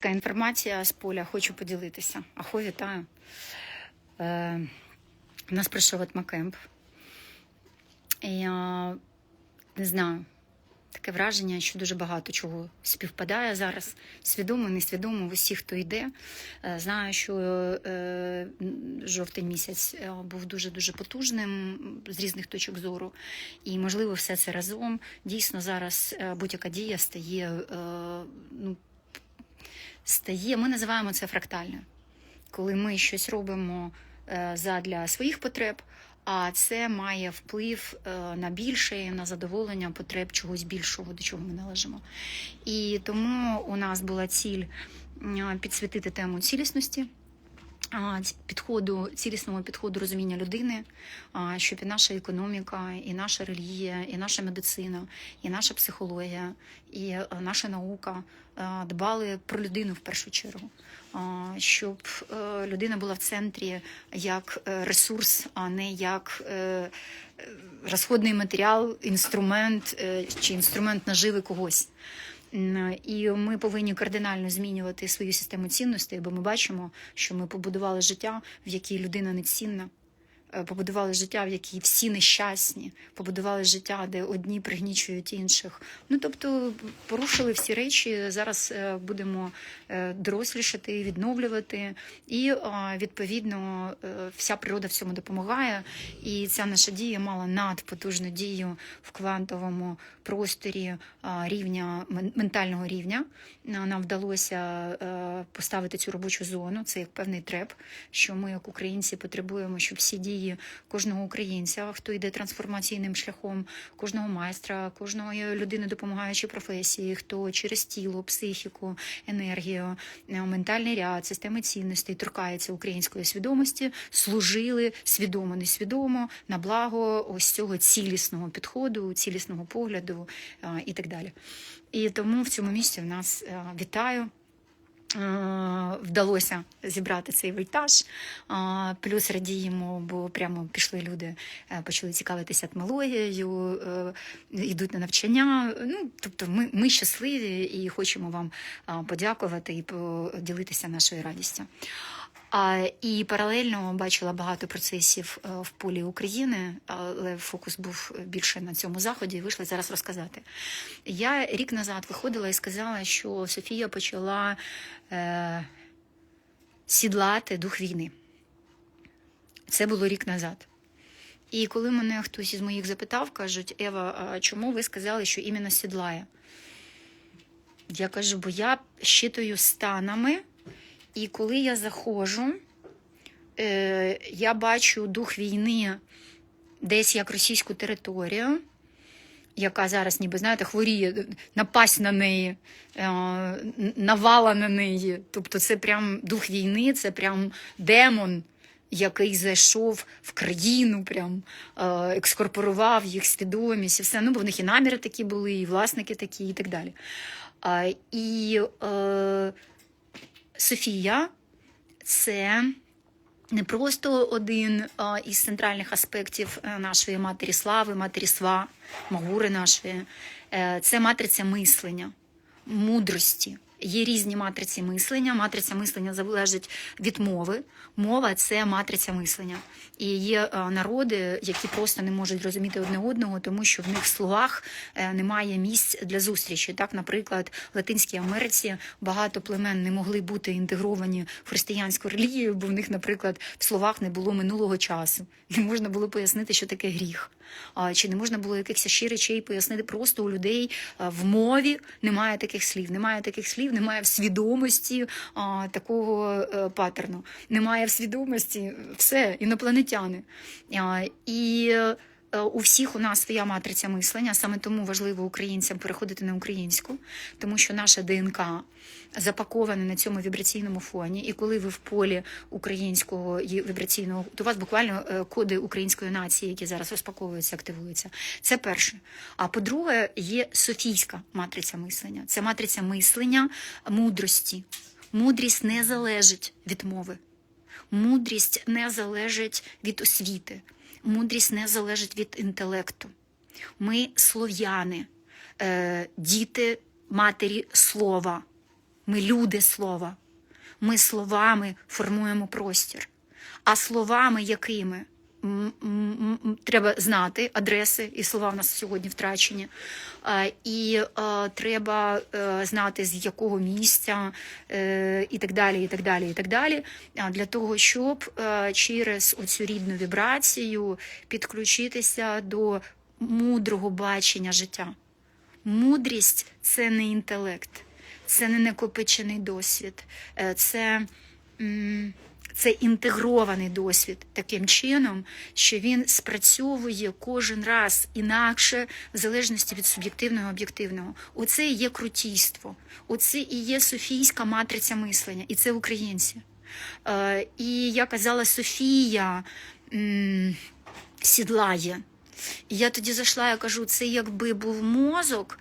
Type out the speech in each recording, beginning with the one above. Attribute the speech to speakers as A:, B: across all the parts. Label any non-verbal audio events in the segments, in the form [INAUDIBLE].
A: Така інформація з поля, хочу поділитися. Ахо, вітаю. Е, у нас пройшов етмакемп. І я не знаю, таке враження, що дуже багато чого співпадає зараз. Свідомо, несвідомо, в усіх, хто йде. Е, знаю, що е, жовтий місяць е, був дуже-дуже потужним з різних точок зору. І, можливо, все це разом. Дійсно, зараз е, будь-яка дія стає. Е, ну, стає, ми називаємо це фрактальною. коли ми щось робимо е, задля своїх потреб, а це має вплив е, на більше, на задоволення потреб чогось більшого, до чого ми належимо. І тому у нас була ціль е, підсвітити тему цілісності. Підходу цілісного підходу розуміння людини, щоб і наша економіка, і наша релігія, і наша медицина, і наша психологія, і е, наша наука е, дбали про людину в першу чергу, щоб е, людина була в центрі як ресурс, а не як розходний матеріал, інструмент чи інструмент наживи когось. І ми повинні кардинально змінювати свою систему цінностей, бо ми бачимо, що ми побудували життя, в якій людина не цінна, побудували життя, в якій всі нещасні, побудували життя, де одні пригнічують інших. Ну тобто порушили всі речі. Зараз е, будемо е, дорослішати, відновлювати, і е, відповідно е, вся природа в цьому допомагає. І ця наша дія мала надпотужну дію в квантовому просторі рівня ментального рівня. Нам вдалося е, поставити цю робочу зону. Це як певний треп, що ми, як українці, потребуємо, щоб всі дії кожного українця, хто йде трансформаційним шляхом, кожного майстра, кожної людини допомагаючої професії, хто через тіло, психіку, енергію, е, ментальний ряд, системи цінностей торкається української свідомості, служили свідомо, несвідомо на благо ось цього цілісного підходу, цілісного погляду е, і так далі. І тому в цьому місці в нас е, вітаю. Е, Вдалося зібрати цей вольтаж, плюс радіємо, бо прямо пішли люди, е, почали цікавитися етмологією, е, йдуть на навчання. Ну, тобто, ми, ми щасливі і хочемо вам подякувати і поділитися нашою радістю. І паралельно бачила багато процесів е, в полі України, але фокус був більше на цьому заході. і Вийшла зараз розказати. Я рік назад виходила і сказала, що Софія почала е, сідлати дух війни. Це було рік назад. І коли мене хтось із моїх запитав, кажуть, Ева, чому ви сказали, що іменно сідлає? Я кажу, бо я щитую станами, і коли я заходжу, е, я бачу дух війни десь як російську територію, яка зараз, ніби знаєте, хворіє, напасть на неї, е, навала на неї. Тобто, це прям дух війни, це прям демон. Який зайшов в країну, прям е, екскорпорував їх свідомість і все. Ну, бо в них і наміри такі були, і власники такі, і так далі. І е, Софія це не просто один із центральних аспектів е, нашої матері слави, матері сва, магури нашої. Е, Це матриця мислення, мудрості. Є різні матриці мислення. Матриця мислення залежить від мови. Мова це матриця мислення. І є е, народи, які просто не можуть розуміти одне одного, тому що в них в словах е, немає місць для зустрічі. Так, наприклад, в Латинській Америці багато племен не могли бути інтегровані в християнську релігію, бо в них, наприклад, в словах не було минулого часу. Не можна було пояснити, що таке гріх. Чи не можна було якихось ще речей пояснити просто у людей в мові немає таких слів, немає таких слів, немає в свідомості а, такого е, паттерну, немає в свідомості все, інопланетяни. А, І е, у всіх у нас своя матриця мислення, саме тому важливо українцям переходити на українську, тому що наша ДНК запакована на цьому вібраційному фоні. І коли ви в полі українського вібраційного, то у вас буквально е, коди української нації, які зараз розпаковуються, активуються. Це перше. А по-друге, є софійська матриця мислення. Це матриця мислення мудрості. Мудрість не залежить від мови. Мудрість не залежить від освіти, мудрість не залежить від інтелекту. Ми слов'яни, е, діти матері слова. Ми люди слова. Ми словами формуємо простір. А словами якими? Треба знати адреси, і слова в нас сьогодні втрачені. Е, І е, треба е, знати, з якого місця, і так далі, і так далі, і так далі. Для того, щоб через оцю рідну вібрацію підключитися до мудрого бачення життя. Мудрість це не інтелект, це не накопичений досвід, це, це інтегрований досвід таким чином, що він спрацьовує кожен раз інакше, в залежності від суб'єктивного об'єктивного. Оце і є крутійство, оце і є Софійська матриця мислення, і це українці. Е, І я казала, Софія м, сідлає. І я тоді зайшла, я кажу, це якби був мозок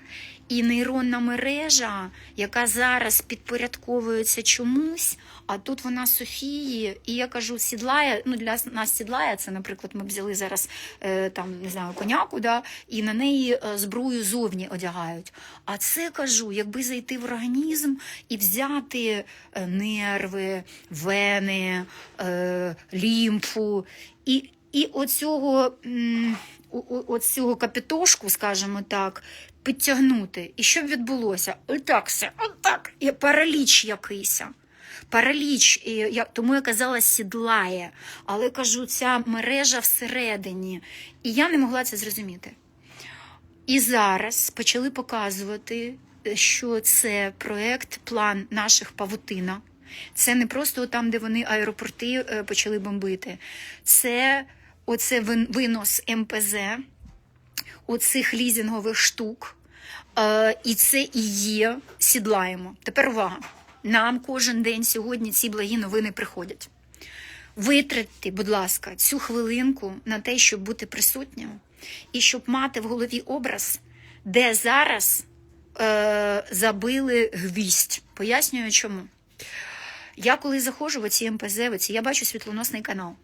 A: і нейронна мережа, яка зараз підпорядковується чомусь, а тут вона Софії, і я кажу, сідлає, ну для нас сідлає, це, наприклад, ми взяли зараз е, там, не знаю, коняку, да, і на неї е, зброю зовні одягають. А це кажу, якби зайти в організм і взяти е, нерви, вени, лімфу, і, і оцього. оцього капітошку, скажімо так, підтягнути. І що б відбулося? Отак все, отак, параліч якийсь. Параліч, і я, тому я казала, сідлає, але кажу, ця мережа всередині. І я не могла це зрозуміти. І зараз почали показувати, що це проект, план наших павутина. Це не просто там, де вони аеропорти е, почали бомбити. Це оце винос МПЗ, оцих лізінгових штук. Е, І це і є сідлаємо. Тепер увага. Нам кожен день сьогодні ці благі новини приходять. Витратьте, будь ласка, цю хвилинку на те, щоб бути присутнім, і щоб мати в голові образ, де зараз е, забили гвість. Пояснюю чому. Я коли заходжу в оці МПЗ, я бачу світлоносний канал.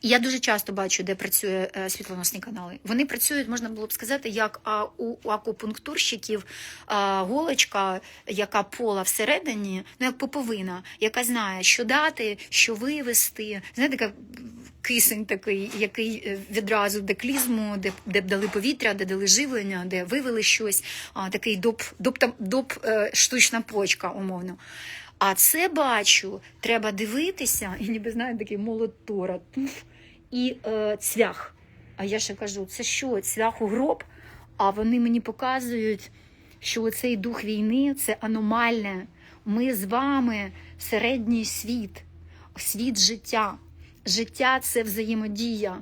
A: І я дуже часто бачу, де працює е, світлоносні канали. Вони працюють, можна було б сказати, як у, акупунктурщиків голочка, яка пола всередині, ну як поповина, яка знає, що дати, що вивести. Знаєте, така кисень такий, який е, відразу де клізму, де, де дали повітря, де дали живлення, де вивели щось, такий доп, доп, там, доп е, штучна почка, умовно. А це бачу, треба дивитися, і ніби знаєте, такий молот Тора, туф, і е, цвях. А я ще кажу, це що, цвях у гроб? А вони мені показують, що цей дух війни це аномальне. Ми з вами середній світ, світ життя. Життя це взаємодія,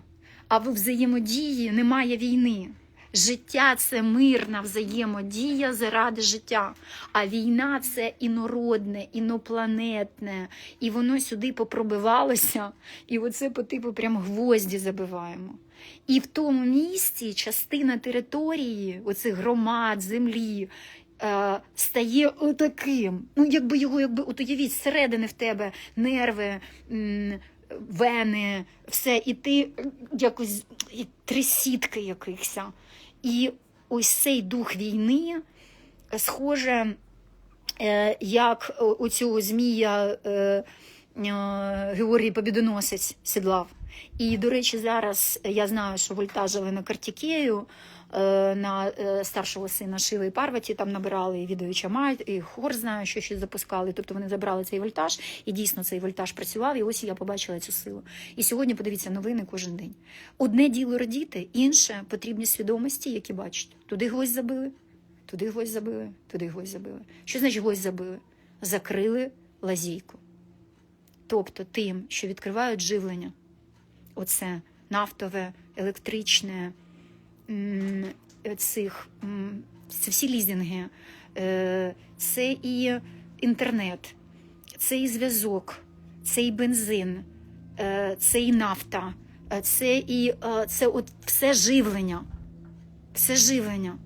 A: а в взаємодії немає війни. Життя це мирна взаємодія заради життя. А війна це інородне, інопланетне. І воно сюди попробивалося, і оце по типу прям гвозді забиваємо. І в тому місці частина території, оцих громад, землі, е, стає отаким. Ну, якби його, якби от уявіть, зсередини в тебе нерви. Вени, все, і ти якось і трисітки якихось. І ось цей дух війни, схоже, е, як у цього змія е, е, Георгій Побідоносець сідлав. І, до речі, зараз я знаю, що вольтажили на Картікею, на е, старшого сина Шили і Парваті, там набирали і відовича Май, і хор знаю, що щось запускали. Тобто вони забрали цей вольтаж, і дійсно цей вольтаж працював, і ось я побачила цю силу. І сьогодні подивіться новини кожен день. Одне діло радіти, інше потрібні свідомості, які бачать. Туди гвоздь забили, туди гвоздь забили, туди гвоздь забили. Що значить гвоздь забили? Закрили лазійку. Тобто тим, що відкривають живлення, оце нафтове, електричне, цих, це всі лізінги, е, це і інтернет, це і зв'язок, це і бензин, е, це і нафта, е, це і це от все живлення. Все живлення.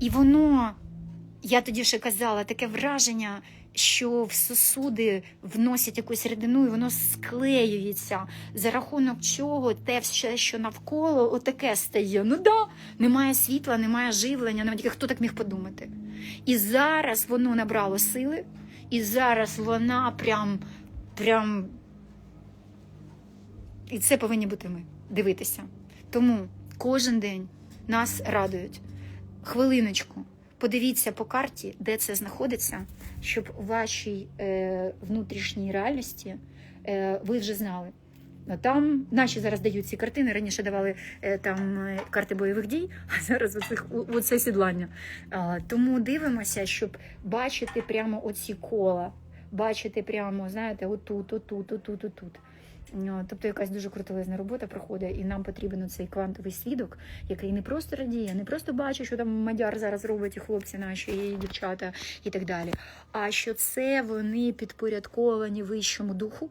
A: І воно, я тоді ще казала, таке враження, що в сосуди вносять якусь рідину, і воно склеюється. За рахунок чого те все, що навколо, отаке стає. Ну да, немає світла, немає живлення, навіть хто так міг подумати. І зараз воно набрало сили, і зараз вона прям, прям. І це повинні бути ми дивитися. Тому кожен день нас радують. Хвилиночку, подивіться по карті, де це знаходиться, щоб в вашій е, внутрішній реальності е, ви вже знали. Там наші зараз дають ці картини. Раніше давали е, там е, карти бойових дій, а зараз оцих, у оце сідлання. Тому дивимося, щоб бачити прямо оці кола, бачити прямо, знаєте, отут, отут, отут, отут. Е, Тобто якась дуже крутелезна робота проходить, і нам потрібен цей квантовий свідок, який не просто радіє, не просто бачить, що там мадяр зараз робить і хлопці наші, і дівчата, і так далі. А що це вони підпорядковані вищому духу,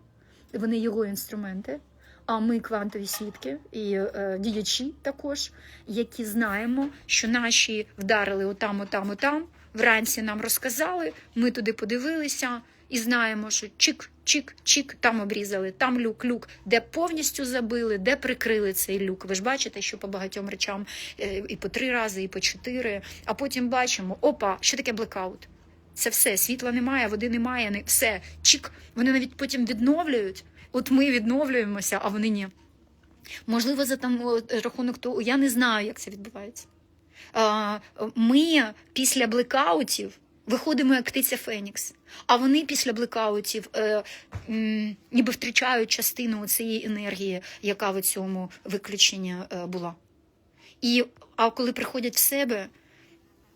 A: вони його інструменти. А ми квантові свідки і е, діячі також, які знаємо, що наші вдарили отам, отам, отам. Вранці нам розказали, ми туди подивилися і знаємо, що чик, чик, чик, там обрізали, там люк, люк, де повністю забили, де прикрили цей люк. Ви ж бачите, що по багатьом речам е, і по три рази, і по чотири. А потім бачимо, опа, що таке блекаут. Це все, світла немає, води немає, не все. Чик. Вони навіть потім відновлюють. От ми відновлюємося, а вони ні. Можливо, за там рахунок того, я не знаю, як це відбувається. Ми після блекаутів виходимо як птиця Фенікс, а вони після блекаутів е, м, ніби втрачають частину цієї енергії, яка в цьому виключенні е, була. І, а коли приходять в себе,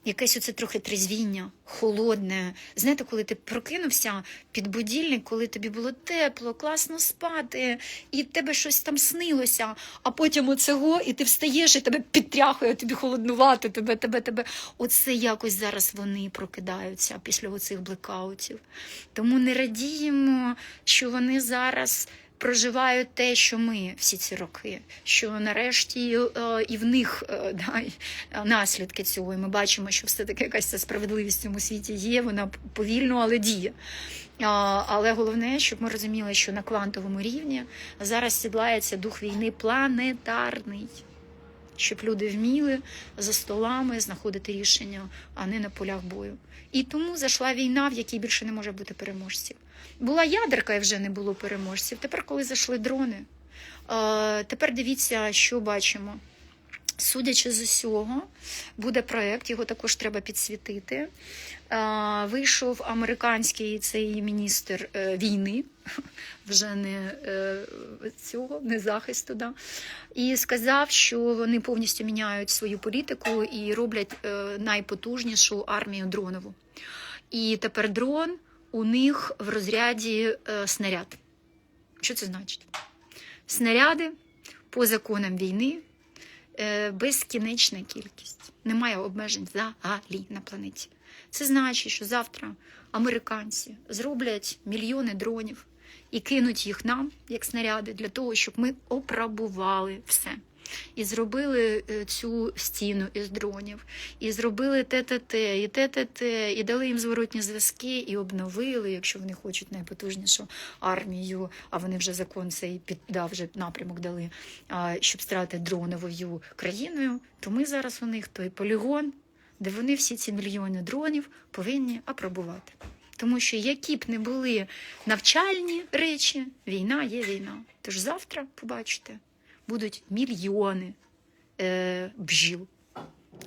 A: якесь оце трохи трезвіння, холодне. Знаєте, коли ти прокинувся під будильник, коли тобі було тепло, класно спати, і тебе щось там снилося, а потім оцього, і ти встаєш, і тебе підтряхує, тобі холоднувати, тебе, тебе, тебе. Оце якось зараз вони прокидаються після оцих блекаутів. Тому не радіємо, що вони зараз проживають те, що ми всі ці роки, що нарешті е, і в них е, да, е, наслідки цього. І ми бачимо, що все-таки якась ця справедливість в цьому світі є, вона повільно, але діє. Але головне, щоб ми розуміли, що на квантовому рівні зараз сідлається дух війни планетарний. Щоб люди вміли за столами знаходити рішення, а не на полях бою. І тому зайшла війна, в якій більше не може бути переможців. Була ядерка і вже не було переможців. Тепер, коли зайшли дрони, е, тепер дивіться, що бачимо. Судячи з усього, буде проект, його також треба підсвітити. Е, Вийшов американський цей міністр е, війни, [LAUGHS] вже не цього, не захисту, да, і сказав, що вони повністю міняють свою політику і роблять найпотужнішу армію дронову. І тепер дрон у них в розряді е, снаряд. Що це значить? Снаряди по законам війни е, безкінечна кількість. Немає обмежень взагалі на планеті. Це значить, що завтра американці зроблять мільйони дронів і кинуть їх нам, як снаряди, для того, щоб ми опрабували все. І зробили е, цю стіну із дронів, і зробили ТТТ, і ТТТ, і дали їм зворотні зв'язки, і обновили, якщо вони хочуть найпотужнішу армію, а вони вже закон цей піддав, вже напрямок дали, щоб стати дроновою країною, то ми зараз у них той полігон, де вони всі ці мільйони дронів повинні апробувати. Тому що які б не були навчальні речі, війна є війна. Тож завтра побачите, будуть мільйони е, бджіл.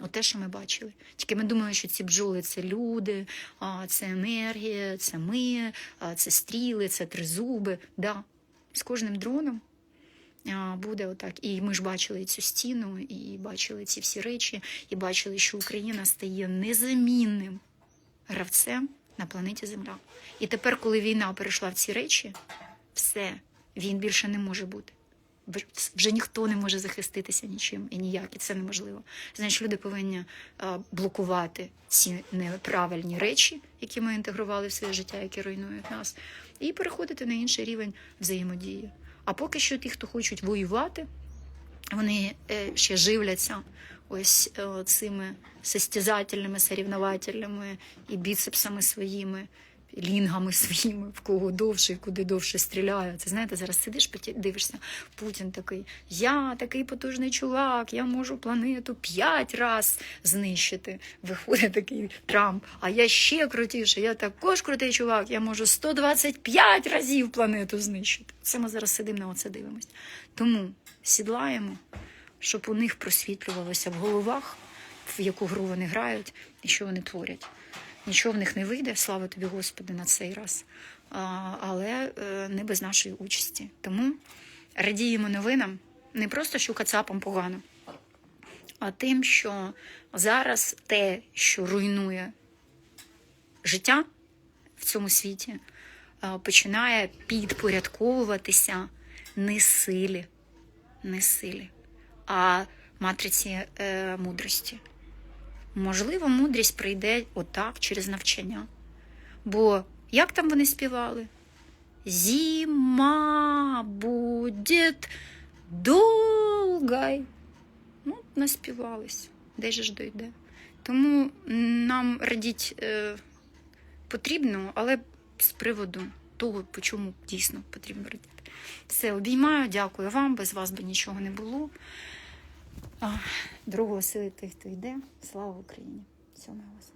A: Оте, що ми бачили. Тільки ми думаємо, що ці бджоли це люди, а, це енергія, це ми, а, це стріли, це тризуби. Да. З кожним дроном буде отак. І ми ж бачили цю стіну, і бачили ці всі речі, і бачили, що Україна стає незамінним гравцем на планеті Земля. І тепер, коли війна перейшла в ці речі, все, він більше не може бути. Вже ніхто не може захиститися нічим і ніяк, і це неможливо. Значить, люди повинні блокувати ці неправильні речі, які ми інтегрували в своє життя, які руйнують нас, і переходити на інший рівень взаємодії. А поки що ті, хто хочуть воювати, вони е, ще живляться ось е, цими состязательними, соревновательними і біцепсами своїми, лінгами своїми, в кого довше куди довше стріляє. Це знаєте, зараз сидиш, дивишся, Путін такий, я такий потужний чувак, я можу планету п'ять раз знищити. [LAUGHS] Виходить такий Трамп, а я ще крутіше, я також крутий чувак, я можу 125 разів планету знищити. Це ми зараз сидимо на оце дивимось. Тому сідлаємо, щоб у них просвітлювалося в головах, в яку гру вони грають і що вони творять. Нічого в них не вийде, слава тобі, Господи, на цей раз. Але е, не без нашої участі. Тому радіємо новинам не просто, що кацапам погано, а тим, що зараз те, що руйнує життя в цьому світі, е, починає підпорядковуватися не силі, не силі, а матриці е, мудрості. Можливо, мудрість прийде отак через навчання. Бо як там вони співали? Зима буде долгой. Ну, наспівались. Де ж дойде? Тому нам радіть е, потрібно, але з приводу того, по чому дійсно потрібно радіти. Все, обіймаю, дякую вам. Без вас би нічого не було. Другого сили тих, хто йде. Слава Україні! Всього вас.